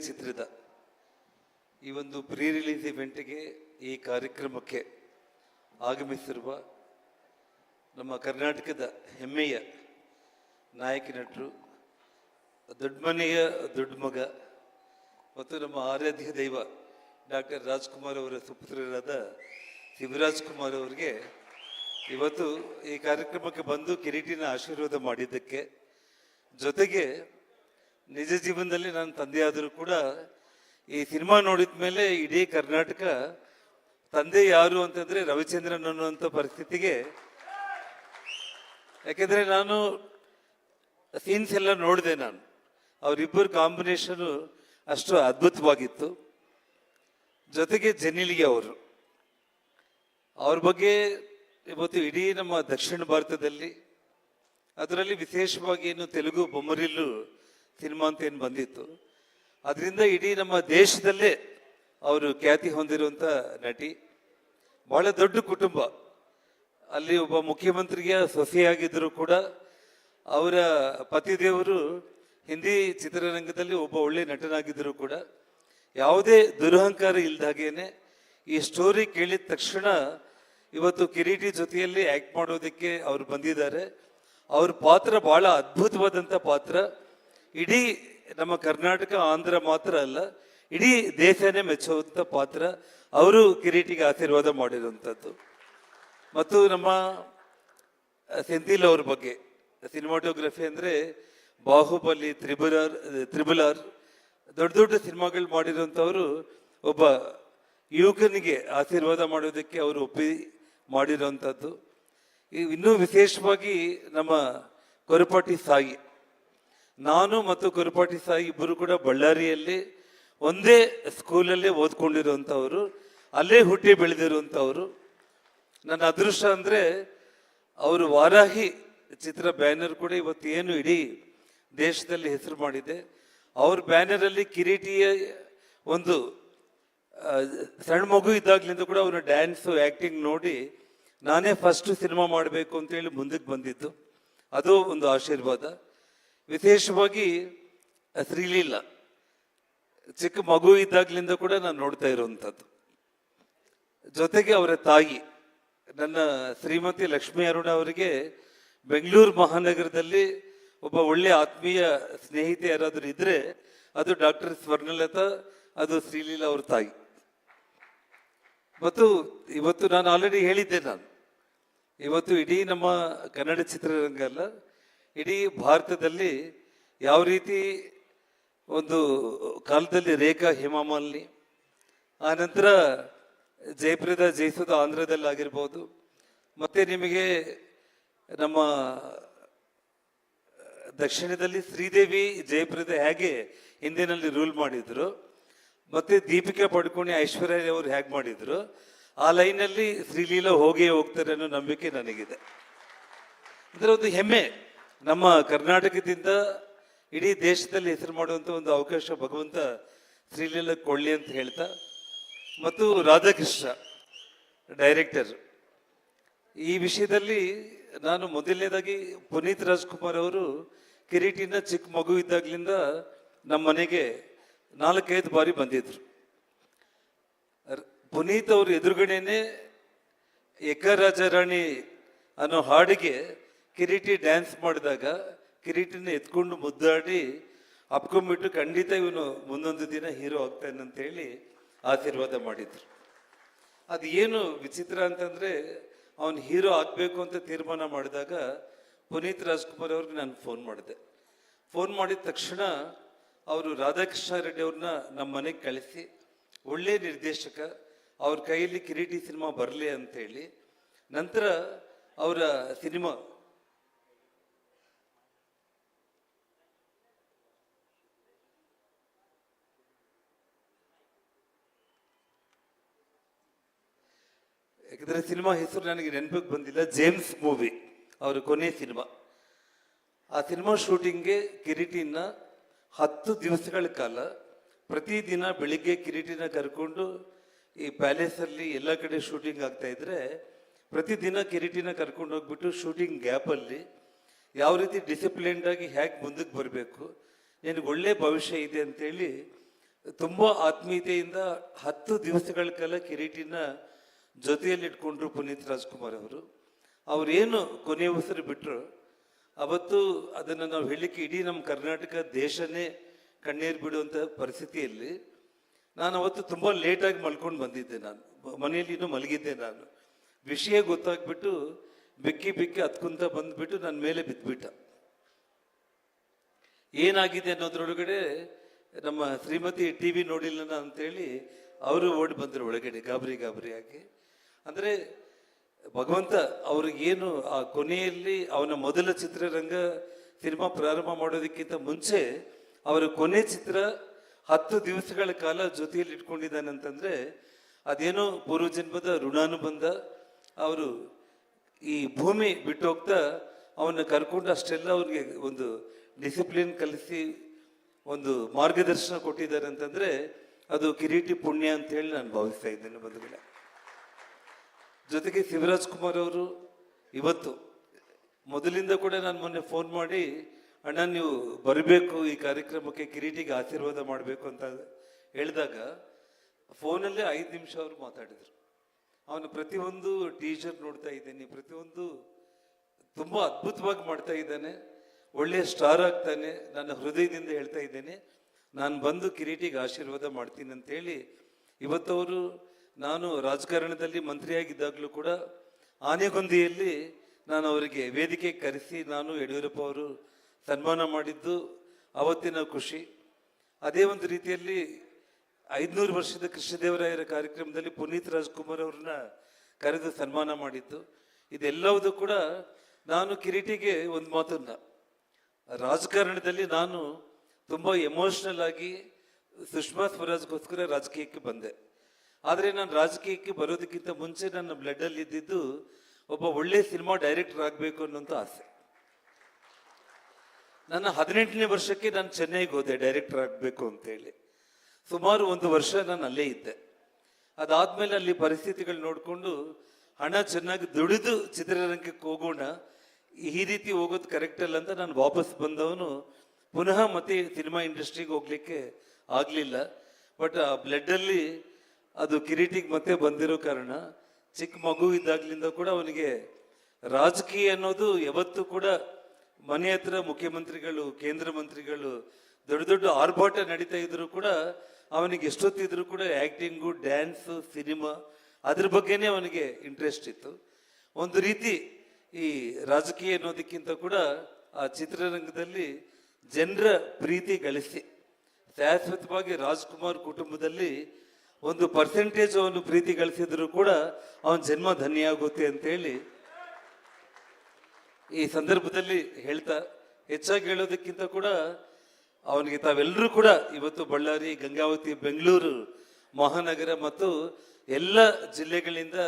ಚಿತ್ರದ ಈ ಒಂದು ಪ್ರೀ ರಿಲೀಸ್ ಇವೆಂಟ್ಗೆ ಈ ಕಾರ್ಯಕ್ರಮಕ್ಕೆ ಆಗಮಿಸಿರುವ ನಮ್ಮ ಕರ್ನಾಟಕದ ಹೆಮ್ಮೆಯ ನಾಯಕ ನಟರು ದೊಡ್ಡಮನೆಯ ದೊಡ್ಡ ಮಗ ಮತ್ತು ನಮ್ಮ ಆರಾಧ್ಯ ದೈವ ಡಾಕ್ಟರ್ ರಾಜ್ಕುಮಾರ್ ಅವರ ಸುಪುತ್ರರಾದ ಶಿವರಾಜ್ ಕುಮಾರ್ ಅವರಿಗೆ ಇವತ್ತು ಈ ಕಾರ್ಯಕ್ರಮಕ್ಕೆ ಬಂದು ಕಿರೀಟಿನ ಆಶೀರ್ವಾದ ಮಾಡಿದ್ದಕ್ಕೆ ಜೊತೆಗೆ ನಿಜ ಜೀವನದಲ್ಲಿ ನನ್ನ ತಂದೆ ಆದರೂ ಕೂಡ ಈ ಸಿನಿಮಾ ನೋಡಿದ ಮೇಲೆ ಇಡೀ ಕರ್ನಾಟಕ ತಂದೆ ಯಾರು ಅಂತಂದ್ರೆ ರವಿಚಂದ್ರನ್ ಅನ್ನುವಂಥ ಪರಿಸ್ಥಿತಿಗೆ. ಯಾಕೆಂದ್ರೆ ನಾನು ಸೀನ್ಸ್ ಎಲ್ಲ ನೋಡಿದೆ ನಾನು. ಅವರಿಬ್ಬರ ಕಾಂಬಿನೇಷನು ಅಷ್ಟು ಅದ್ಭುತವಾಗಿತ್ತು. ಜೊತೆಗೆ ಜನಿಲಿಗೆ ಅವರು. ಅವ್ರ ಬಗ್ಗೆ ಇವತ್ತು ಇಡೀ ನಮ್ಮ ದಕ್ಷಿಣ ಭಾರತದಲ್ಲಿ ಅದರಲ್ಲಿ ವಿಶೇಷವಾಗಿ ಏನು ತೆಲುಗು ಬೊಮ್ಮರಿಲ್ಲು ಸಿನಿಮಾ ಅಂತ ಏನು ಬಂದಿತ್ತು. ಅದರಿಂದ ಇಡೀ ನಮ್ಮ ದೇಶದಲ್ಲೇ ಅವರು ಖ್ಯಾತಿ ಹೊಂದಿರುವಂಥ ನಟಿ. ಬಹಳ ದೊಡ್ಡ ಕುಟುಂಬ. ಅಲ್ಲಿ ಒಬ್ಬ ಮುಖ್ಯಮಂತ್ರಿಗೆ ಸೊಸೆಯಾಗಿದ್ದರೂ ಕೂಡ ಅವರ ಪತಿದೇವರು ಹಿಂದಿ ಚಿತ್ರರಂಗದಲ್ಲಿ ಒಬ್ಬ ಒಳ್ಳೆ ನಟನಾಗಿದ್ದರೂ ಕೂಡ ಯಾವುದೇ ದುರಹಂಕಾರ ಇಲ್ದಾಗೇನೆ ಈ ಸ್ಟೋರಿ ಕೇಳಿದ ತಕ್ಷಣ ಇವತ್ತು ಕಿರೀಟಿ ಜೊತೆಯಲ್ಲಿ ಆ್ಯಕ್ಟ್ ಮಾಡೋದಕ್ಕೆ ಅವರು ಬಂದಿದ್ದಾರೆ. ಅವ್ರ ಪಾತ್ರ ಭಾಳ ಅದ್ಭುತವಾದಂಥ ಪಾತ್ರ. ಇಡೀ ನಮ್ಮ ಕರ್ನಾಟಕ, ಆಂಧ್ರ ಮಾತ್ರ ಅಲ್ಲ, ಇಡೀ ದೇಶನೇ ಮೆಚ್ಚುವಂಥ ಪಾತ್ರ ಅವರು ಕಿರೀಟಿಗೆ ಆಶೀರ್ವಾದ ಮಾಡಿರುವಂಥದ್ದು ಮತ್ತು ನಮ್ಮ ಸೆಂಥಿಲ್ ಅವ್ರ ಬಗ್ಗೆ, ಸಿನಿಮಾಟೋಗ್ರಫಿ ಅಂದರೆ ಬಾಹುಬಲಿ, ತ್ರಿಬುಲರ್, ತ್ರಿಬುಲಾರ್, ದೊಡ್ಡ ದೊಡ್ಡ ಸಿನಿಮಾಗಳು ಮಾಡಿರುವಂಥವರು ಒಬ್ಬ ಯುವಕನಿಗೆ ಆಶೀರ್ವಾದ ಮಾಡೋದಕ್ಕೆ ಅವರು ಒಪ್ಪಿ ಮಾಡಿರುವಂಥದ್ದು ಇನ್ನೂ ವಿಶೇಷವಾಗಿ ನಮ್ಮ ಕೊರಪಾಟಿ ಸಾಯಿ. ನಾನು ಮತ್ತು ಕುರುಪಾಟಿ ಸಾಯಿ ಇಬ್ಬರು ಕೂಡ ಬಳ್ಳಾರಿಯಲ್ಲಿ ಒಂದೇ ಸ್ಕೂಲಲ್ಲೇ ಓದ್ಕೊಂಡಿರುವಂಥವ್ರು, ಅಲ್ಲೇ ಹುಟ್ಟಿ ಬೆಳೆದಿರುವಂಥವ್ರು. ನನ್ನ ಅದೃಷ್ಟ ಅಂದರೆ ಅವರು ವಾರಾಹಿ ಚಿತ್ರ ಬ್ಯಾನರ್ ಕೂಡ ಇವತ್ತು ಏನು ಇಡೀ ದೇಶದಲ್ಲಿ ಹೆಸರು ಮಾಡಿದೆ. ಅವ್ರ ಬ್ಯಾನರಲ್ಲಿ ಕಿರೀಟಿಯ ಒಂದು ಸಣ್ಣ ಮಗು ಇದ್ದಾಗ್ಲಿಂದ ಕೂಡ ಅವರ ಡ್ಯಾನ್ಸು ಆ್ಯಕ್ಟಿಂಗ್ ನೋಡಿ ನಾನೇ ಫಸ್ಟ್ ಸಿನಿಮಾ ಮಾಡಬೇಕು ಅಂತೇಳಿ ಮುಂದಕ್ಕೆ ಬಂದಿದ್ದು. ಅದು ಒಂದು ಆಶೀರ್ವಾದ. ವಿಶೇಷವಾಗಿ ಶ್ರೀಲೀಲ ಚಿಕ್ಕ ಮಗು ಇದ್ದಾಗ್ಲಿಂದ ಕೂಡ ನಾನು ನೋಡ್ತಾ ಇರುವಂಥದ್ದು. ಜೊತೆಗೆ ಅವರ ತಾಯಿ, ನನ್ನ ಶ್ರೀಮತಿ ಲಕ್ಷ್ಮೀ ಅರುಣ ಅವರಿಗೆ ಬೆಂಗಳೂರು ಮಹಾನಗರದಲ್ಲಿ ಒಬ್ಬ ಒಳ್ಳೆ ಆತ್ಮೀಯ ಸ್ನೇಹಿತೆ ಯಾರಾದರೂ ಇದ್ದರೆ ಅದು ಡಾಕ್ಟರ್ ಸ್ವರ್ಣಲತಾ, ಅದು ಶ್ರೀಲೀಲಾ ಅವ್ರ ತಾಯಿ. ಮತ್ತು ಇವತ್ತು ನಾನು ಆಲ್ರೆಡಿ ಹೇಳಿದ್ದೆ ನಾನು. ಇವತ್ತು ಇಡೀ ನಮ್ಮ ಕನ್ನಡ ಚಿತ್ರರಂಗ ಅಲ್ಲ ಇಡೀ ಭಾರತದಲ್ಲಿ ಯಾವ ರೀತಿ ಒಂದು ಕಾಲದಲ್ಲಿ ರೇಖಾ ಹೇಮಾಮಾಲಿನಿ ಆ ನಂತರ ಜಯಪುರದ ಜಯಿಸೋದು ಆಂಧ್ರದಲ್ಲಿ ಆಗಿರ್ಬೋದು, ಮತ್ತು ನಿಮಗೆ ನಮ್ಮ ದಕ್ಷಿಣದಲ್ಲಿ ಶ್ರೀದೇವಿ ಜಯಪುರದ ಹೇಗೆ ಹಿಂದಿನಲ್ಲಿ ರೂಲ್ ಮಾಡಿದ್ರು, ಮತ್ತು ದೀಪಿಕಾ ಪಡ್ಕೋಣಿ ಐಶ್ವರ್ಯ ಅವರು ಹೇಗೆ ಮಾಡಿದ್ರು, ಆ ಲೈನಲ್ಲಿ ಶ್ರೀಲೀಲಾ ಹೋಗಿಯೇ ಹೋಗ್ತಾರೆ ಅನ್ನೋ ನಂಬಿಕೆ ನನಗಿದೆ. ಅಂದರೆ ಒಂದು ಹೆಮ್ಮೆ. ನಮ್ಮ ಕರ್ನಾಟಕದಿಂದ ಇಡೀ ದೇಶದಲ್ಲಿ ಹೆಸರು ಮಾಡುವಂಥ ಒಂದು ಅವಕಾಶ ಭಗವಂತ ಶ್ರೀಲೀಲ ಕೊಳ್ಳಿ ಅಂತ ಹೇಳ್ತಾ, ಮತ್ತು ರಾಧಾಕೃಷ್ಣ ಡೈರೆಕ್ಟರ್ ಈ ವಿಷಯದಲ್ಲಿ ನಾನು ಮೊದಲನೇದಾಗಿ ಪುನೀತ್ ರಾಜ್ಕುಮಾರ್ ಅವರು ಕಿರೀಟಿನ ಚಿಕ್ಕ ಮಗು ಇದ್ದಾಗ್ಲಿಂದ ನಮ್ಮ ಮನೆಗೆ ನಾಲ್ಕೈದು ಬಾರಿ ಬಂದಿದ್ರು. ಪುನೀತ್ ಅವ್ರ ಎದುರುಗಡೆನೆ ಎಕ್ಕ ರಾಜಾರಾಣಿ ಅನ್ನೋ ಹಾಡಿಗೆ ಕಿರೀಟಿ ಡ್ಯಾನ್ಸ್ ಮಾಡಿದಾಗ ಕಿರೀಟಿನ ಎತ್ಕೊಂಡು ಮುದ್ದಾಡಿ ಅಪ್ಕೊಂಡ್ಬಿಟ್ಟು ಖಂಡಿತ ಇವನು ಮುಂದೊಂದು ದಿನ ಹೀರೋ ಆಗ್ತಾನೆ ಅಂತ ಹೇಳಿ ಆಶೀರ್ವಾದ ಮಾಡಿದ್ರು. ಅದು ಏನು ವಿಚಿತ್ರ ಅಂತಂದ್ರೆ ಅವನು ಹೀರೋ ಆಗಬೇಕು ಅಂತ ತೀರ್ಮಾನ ಮಾಡಿದಾಗ ಪುನೀತ್ ರಾಜ್ಕುಮಾರ್ ಅವ್ರಿಗೆ ನಾನು ಫೋನ್ ಮಾಡಿದೆ. ಫೋನ್ ಮಾಡಿದ ತಕ್ಷಣ ಅವರು ರಾಧಾಕೃಷ್ಣ ರೆಡ್ಡಿ ಅವ್ರನ್ನ ನಮ್ಮ ಮನೆಗೆ ಕಳಿಸಿ, ಒಳ್ಳೆ ನಿರ್ದೇಶಕ, ಅವ್ರ ಕೈಯಲ್ಲಿ ಕಿರೀಟಿ ಸಿನಿಮಾ ಬರಲಿ ಅಂತೇಳಿ, ನಂತರ ಅವರ ಸಿನಿಮಾ ಯಾಕಂದ್ರೆ ಸಿನಿಮಾ ಹೆಸರು ನನಗೆ ನೆನಪಿಗೆ ಬಂದಿಲ್ಲ ಜೇಮ್ಸ್ ಮೂವಿ ಅವರ ಕೊನೆ ಸಿನಿಮಾ. ಆ ಸಿನಿಮಾ ಶೂಟಿಂಗ್ಗೆ ಕಿರೀಟಿನ ಹತ್ತು ದಿವಸಗಳ ಕಾಲ ಪ್ರತಿದಿನ ಬೆಳಿಗ್ಗೆ ಕಿರೀಟಿನ ಕರ್ಕೊಂಡು ಈ ಪ್ಯಾಲೇಸಲ್ಲಿ ಎಲ್ಲ ಕಡೆ ಶೂಟಿಂಗ್ ಆಗ್ತಾ ಇದ್ರೆ ಪ್ರತಿದಿನ ಕಿರೀಟಿನ ಕರ್ಕೊಂಡು ಹೋಗ್ಬಿಟ್ಟು ಶೂಟಿಂಗ್ ಗ್ಯಾಪಲ್ಲಿ ಯಾವ ರೀತಿ ಡಿಸಿಪ್ಲಿನ್ಡಾಗಿ ಹೇಗೆ ಮುಂದಕ್ಕೆ ಬರಬೇಕು, ನಿನಗೆ ಒಳ್ಳೆ ಭವಿಷ್ಯ ಇದೆ ಅಂತೇಳಿ ತುಂಬ ಆತ್ಮೀಯತೆಯಿಂದ ಹತ್ತು ದಿವಸಗಳ ಕಾಲ ಕಿರೀಟಿನ ಜೊತೆಯಲ್ಲಿ ಇಟ್ಕೊಂಡ್ರು ಪುನೀತ್ ರಾಜ್ಕುಮಾರ್ ಅವರು. ಅವ್ರೇನು ಕೊನೆಯ ಉಸಿರು ಬಿಟ್ಟರು ಅವತ್ತು ಅದನ್ನು ನಾವು ಹೇಳಲಿಕ್ಕೆ ಇಡೀ ನಮ್ಮ ಕರ್ನಾಟಕ ದೇಶನೇ ಕಣ್ಣೀರು ಬಿಡುವಂಥ ಪರಿಸ್ಥಿತಿಯಲ್ಲಿ ನಾನು ಅವತ್ತು ತುಂಬ ಲೇಟಾಗಿ ಮಲ್ಕೊಂಡು ಬಂದಿದ್ದೆ ನಾನು. ಮನೆಯಲ್ಲಿ ಇನ್ನೂ ಮಲಗಿದ್ದೆ ನಾನು. ವಿಷಯ ಗೊತ್ತಾಗ್ಬಿಟ್ಟು ಬೆಕ್ಕಿ ಬೆಕ್ಕಿ ಹತ್ಕೊಂತ ಬಂದ್ಬಿಟ್ಟು ನನ್ನ ಮೇಲೆ ಬಿದ್ದುಬಿಟ್ಟ ಏನಾಗಿದೆ ಅನ್ನೋದ್ರೊಳಗಡೆ ನಮ್ಮ ಶ್ರೀಮತಿ ಟಿ ವಿ ನೋಡಿಲ್ಲ ಅಂತೇಳಿ ಅವರು ಓಡಿ ಬಂದರು ಒಳಗಡೆ ಗಾಬರಿ ಗಾಬರಿಯಾಗಿ ಅಂದರೆ ಭಗವಂತ ಅವ್ರಿಗೇನು ಆ ಕೊನೆಯಲ್ಲಿ ಅವನ ಮೊದಲ ಚಿತ್ರರಂಗ ಸಿನಿಮಾ ಪ್ರಾರಂಭ ಮಾಡೋದಕ್ಕಿಂತ ಮುಂಚೆ ಅವರ ಕೊನೆ ಚಿತ್ರ ಹತ್ತು ದಿವಸಗಳ ಕಾಲ ಜೊತೆಯಲ್ಲಿ ಇಟ್ಕೊಂಡಿದ್ದಾನೆ ಅಂತಂದರೆ ಅದೇನೋ ಪೂರ್ವಜನ್ಮದ ಋಣಾನುಬಂಧ. ಅವರು ಈ ಭೂಮಿ ಬಿಟ್ಟು ಹೋಗ್ತಾ ಅವನ್ನ ಕರ್ಕೊಂಡು ಅಷ್ಟೆಲ್ಲ ಅವ್ರಿಗೆ ಒಂದು ಡಿಸಿಪ್ಲಿನ್ ಕಲಿಸಿ ಒಂದು ಮಾರ್ಗದರ್ಶನ ಕೊಟ್ಟಿದ್ದಾರೆ ಅಂತಂದ್ರೆ ಅದು ಕಿರೀಟಿ ಪುಣ್ಯ ಅಂತ ಹೇಳಿ ನಾನು ಭಾವಿಸ್ತಾ ಇದ್ದೇನೆ ಬಂಧುಗಳೇ. ಜೊತೆಗೆ ಶಿವರಾಜ್ ಕುಮಾರ್ ಅವರು ಇವತ್ತು ಮೊದಲಿಂದ ಕೂಡ ನಾನು ಮೊನ್ನೆ ಫೋನ್ ಮಾಡಿ, ಅಣ್ಣ, ನೀವು ಬರಬೇಕು ಈ ಕಾರ್ಯಕ್ರಮಕ್ಕೆ, ಕಿರೀಟಿಗೆ ಆಶೀರ್ವಾದ ಮಾಡಬೇಕು ಅಂತ ಹೇಳಿದಾಗ ಫೋನಲ್ಲೇ ಐದು ನಿಮಿಷ ಅವರು ಮಾತಾಡಿದರು. ಅವನು ಪ್ರತಿಯೊಂದು ಟೀಚರ್ ನೋಡ್ತಾ ಇದ್ದೀನಿ, ಪ್ರತಿಯೊಂದು ತುಂಬ ಅದ್ಭುತವಾಗಿ ಮಾಡ್ತಾ ಇದ್ದಾನೆ, ಒಳ್ಳೆಯ ಸ್ಟಾರ್ ಆಗ್ತಾನೆ, ನನ್ನ ಹೃದಯದಿಂದ ಹೇಳ್ತಾ ಇದ್ದೇನೆ, ನಾನು ಬಂದು ಕಿರೀಟಿಗೆ ಆಶೀರ್ವಾದ ಮಾಡ್ತೀನಿ ಅಂತೇಳಿ ಇವತ್ತವರು ನಾನು ರಾಜಕಾರಣದಲ್ಲಿ ಮಂತ್ರಿಯಾಗಿದ್ದಾಗಲೂ ಕೂಡ ಆನೆಗೊಂದಿಯಲ್ಲಿ ನಾನು ಅವರಿಗೆ ವೇದಿಕೆ ಕರೆಸಿ ನಾನು ಯಡಿಯೂರಪ್ಪ ಅವರು ಸನ್ಮಾನ ಮಾಡಿದ್ದು ಅವತ್ತಿನ ಖುಷಿ. ಅದೇ ಒಂದು ರೀತಿಯಲ್ಲಿ ಐದುನೂರು ವರ್ಷದ ಕೃಷ್ಣದೇವರಾಯರ ಕಾರ್ಯಕ್ರಮದಲ್ಲಿ ಪುನೀತ್ ರಾಜ್ಕುಮಾರ್ ಅವ್ರನ್ನ ಕರೆದು ಸನ್ಮಾನ ಮಾಡಿದ್ದು. ಇದೆಲ್ಲವುದು ಕೂಡ ನಾನು ಕಿರೀಟಿಗೆ ಒಂದು ಮಾತನ್ನ. ರಾಜಕಾರಣದಲ್ಲಿ ನಾನು ತುಂಬ ಎಮೋಷ್ನಲ್ ಆಗಿ ಸುಷ್ಮಾ ಸ್ವರಾಜ್ಗೋಸ್ಕರ ರಾಜಕೀಯಕ್ಕೆ ಬಂದೆ. ಆದರೆ ನಾನು ರಾಜಕೀಯಕ್ಕೆ ಬರೋದಕ್ಕಿಂತ ಮುಂಚೆ ನನ್ನ ಬ್ಲಡ್ಡಲ್ಲಿ ಇದ್ದಿದ್ದು ಒಬ್ಬ ಒಳ್ಳೆ ಸಿನಿಮಾ ಡೈರೆಕ್ಟರ್ ಆಗಬೇಕು ಅನ್ನೋಂಥ ಆಸೆ. ನನ್ನ ಹದಿನೆಂಟನೇ ವರ್ಷಕ್ಕೆ ನಾನು ಚೆನ್ನೈಗೆ ಹೋದೆ ಡೈರೆಕ್ಟರ್ ಆಗಬೇಕು ಅಂತೇಳಿ. ಸುಮಾರು ಒಂದು ವರ್ಷ ನಾನು ಅಲ್ಲೇ ಇದ್ದೆ. ಅದಾದಮೇಲೆ ಅಲ್ಲಿ ಪರಿಸ್ಥಿತಿಗಳು ನೋಡಿಕೊಂಡು ಹಣ ಚೆನ್ನಾಗಿ ದುಡಿದು ಚಿತ್ರರಂಗಕ್ಕೆ ಹೋಗೋಣ, ಈ ರೀತಿ ಹೋಗೋದು ಕರೆಕ್ಟ್ ಅಲ್ಲ ಅಂತ ನಾನು ವಾಪಸ್ ಬಂದವನು. ಪುನಃ ಮತ್ತೆ ಸಿನಿಮಾ ಇಂಡಸ್ಟ್ರಿಗೆ ಹೋಗ್ಲಿಕ್ಕೆ ಆಗಲಿಲ್ಲ. ಬಟ್ ಆ ಬ್ಲಡ್ಡಲ್ಲಿ ಅದು ಕಿರೀಟಿಗೆ ಮತ್ತೆ ಬಂದಿರೋ ಕಾರಣ ಚಿಕ್ಕ ಮಗು ಇದ್ದಾಗ್ಲಿಂದ ಕೂಡ ಅವನಿಗೆ ರಾಜಕೀಯ ಅನ್ನೋದು ಯಾವತ್ತೂ ಕೂಡ ಮನೆ ಹತ್ರ ಮುಖ್ಯಮಂತ್ರಿಗಳು, ಕೇಂದ್ರ ಮಂತ್ರಿಗಳು, ದೊಡ್ಡ ದೊಡ್ಡ ಆರ್ಭಾಟ ನಡೀತಾ ಇದ್ರು ಕೂಡ ಅವನಿಗೆ ಎಷ್ಟೊತ್ತಿದ್ರು ಕೂಡ ಆ್ಯಕ್ಟಿಂಗು ಡ್ಯಾನ್ಸ್ ಸಿನಿಮಾ ಅದ್ರ ಬಗ್ಗೆನೇ ಅವನಿಗೆ ಇಂಟ್ರೆಸ್ಟ್ ಇತ್ತು. ಒಂದು ರೀತಿ ಈ ರಾಜಕೀಯ ಅನ್ನೋದಕ್ಕಿಂತ ಕೂಡ ಆ ಚಿತ್ರರಂಗದಲ್ಲಿ ಜನರ ಪ್ರೀತಿ ಗಳಿಸಿ, ಶಾಶ್ವತವಾಗಿ ರಾಜ್ಕುಮಾರ್ ಕುಟುಂಬದಲ್ಲಿ ಒಂದು ಪರ್ಸೆಂಟೇಜ್ ಅವನು ಪ್ರೀತಿ ಗಳಿಸಿದ್ರು ಕೂಡ ಅವನ ಜನ್ಮ ಧನ್ಯ ಆಗುತ್ತೆ ಅಂತೇಳಿ ಈ ಸಂದರ್ಭದಲ್ಲಿ ಹೇಳ್ತಾ ಹೆಚ್ಚಾಗಿ ಹೇಳೋದಕ್ಕಿಂತ ಕೂಡ ಅವನಿಗೆ ತಾವೆಲ್ಲರೂ ಕೂಡ ಇವತ್ತು ಬಳ್ಳಾರಿ, ಗಂಗಾವತಿ, ಬೆಂಗಳೂರು, ಮಹಾನಗರ ಮತ್ತು ಎಲ್ಲ ಜಿಲ್ಲೆಗಳಿಂದ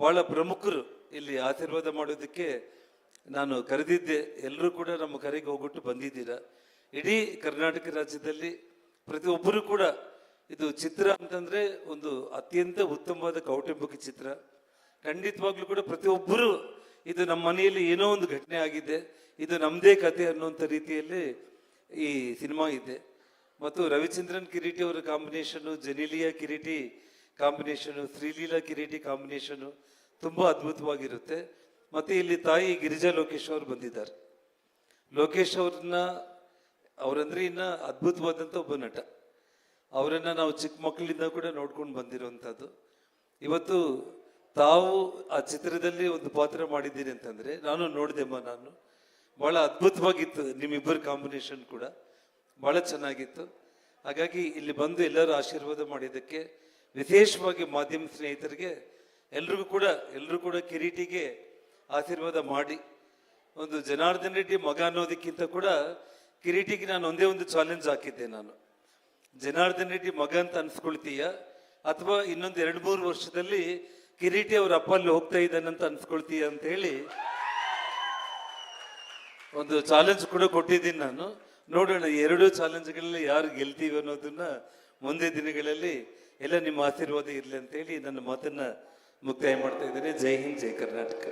ಬಹಳ ಪ್ರಮುಖರು ಇಲ್ಲಿ ಆಶೀರ್ವಾದ ಮಾಡೋದಕ್ಕೆ ನಾನು ಕರೆದಿದ್ದೆ. ಎಲ್ಲರೂ ಕೂಡ ನಮ್ಮ ಕರೆಗೆ ಹೋಗ್ಬಿಟ್ಟು ಬಂದಿದ್ದೀರಾ. ಇಡೀ ಕರ್ನಾಟಕ ರಾಜ್ಯದಲ್ಲಿ ಪ್ರತಿಯೊಬ್ಬರು ಕೂಡ ಇದು ಚಿತ್ರ ಅಂತಂದ್ರೆ ಒಂದು ಅತ್ಯಂತ ಉತ್ತಮವಾದ ಕೌಟುಂಬಿಕ ಚಿತ್ರ. ಖಂಡಿತವಾಗ್ಲೂ ಕೂಡ ಪ್ರತಿಯೊಬ್ಬರು ಇದು ನಮ್ಮ ಮನೆಯಲ್ಲಿ ಏನೋ ಒಂದು ಘಟನೆ ಆಗಿದೆ, ಇದು ನಮ್ಮದೇ ಕತೆ ಅನ್ನುವಂಥ ರೀತಿಯಲ್ಲಿ ಈ ಸಿನಿಮಾ ಇದೆ. ಮತ್ತು ರವಿಚಂದ್ರನ್ ಕಿರೀಟಿ ಅವರ combination Genelia Kireeti combination Sreeleela Kireeti combination ತುಂಬ ಅದ್ಭುತವಾಗಿರುತ್ತೆ. ಮತ್ತು ಇಲ್ಲಿ ತಾಯಿ ಗಿರಿಜಾ ಲೋಕೇಶ್ ಅವರು ಬಂದಿದ್ದಾರೆ. ಲೋಕೇಶ್ ಅವ್ರನ್ನ, ಅವರಂದ್ರೆ ಇನ್ನ ಅದ್ಭುತವಾದಂಥ ಒಬ್ಬ ನಟ. ಅವರನ್ನ ನಾವು ಚಿಕ್ಕ ಮಕ್ಕಳಿಂದ ಕೂಡ ನೋಡ್ಕೊಂಡು ಬಂದಿರುವಂಥದ್ದು ಇವತ್ತು ತಾವು ಆ ಚಿತ್ರದಲ್ಲಿ ಒಂದು ಪಾತ್ರ ಮಾಡಿದ್ದೀರಿ ಅಂತಂದ್ರೆ, ನಾನು ನೋಡಿದೆಮ್ಮ ನಾನು. ಬಹಳ ಅದ್ಭುತವಾಗಿತ್ತು ನಿಮ್ಮಿಬ್ಬರ ಕಾಂಬಿನೇಷನ್ ಕೂಡ. ಬಹಳ ಚೆನ್ನಾಗಿತ್ತು. ಹಾಗಾಗಿ ಇಲ್ಲಿ ಬಂದು ಎಲ್ಲರೂ ಆಶೀರ್ವಾದ ಮಾಡಿದ್ದಕ್ಕೆ ವಿಶೇಷವಾಗಿ ಮಾಧ್ಯಮ ಸ್ನೇಹಿತರಿಗೆ ಎಲ್ರಿಗೂ ಕೂಡ ಎಲ್ಲರೂ ಕೂಡ ಕಿರೀಟಿಗೆ ಆಶೀರ್ವಾದ ಮಾಡಿ. ಒಂದು ಜನಾರ್ದನ್ ರೆಡ್ಡಿ ಮಗ ಅನ್ನೋದಕ್ಕಿಂತ ಕೂಡ ಕಿರೀಟಿಗೆ ನಾನು ಒಂದೇ ಒಂದು ಚಾಲೆಂಜ್ ಹಾಕಿದ್ದೆ ನಾನು. ಜನಾರ್ದನ್ ರೆಡ್ಡಿ ಮಗ ಅಂತ ಅನ್ಸ್ಕೊಳ್ತೀಯ? ಅಥವಾ ಇನ್ನೊಂದು ಎರಡು ಮೂರು ವರ್ಷದಲ್ಲಿ ಕಿರೀಟಿ ಅವ್ರ ಅಪ್ಪ ಅಲ್ಲಿ ಹೋಗ್ತಾ ಅಂತ ಅನ್ಸ್ಕೊಳ್ತೀಯ ಅಂತ ಹೇಳಿ ಒಂದು ಚಾಲೆಂಜ್ ಕೂಡ ಕೊಟ್ಟಿದ್ದೀನಿ ನಾನು. ನೋಡೋಣ ಎರಡೂ ಚಾಲೆಂಜ್ಗಳಲ್ಲಿ ಯಾರು ಗೆಲ್ತೀವಿ ಅನ್ನೋದನ್ನ ಮುಂದೆ ದಿನಗಳಲ್ಲಿ ಎಲ್ಲ ನಿಮ್ಮ ಆಶೀರ್ವಾದ ಇರಲಿ ಅಂತೇಳಿ ನನ್ನ ಮಾತನ್ನ ಮುಕ್ತಾಯ ಮಾಡ್ತಾ ಇದ್ದೇನೆ. ಜೈ ಹಿಂದ್, ಜೈ ಕರ್ನಾಟಕ.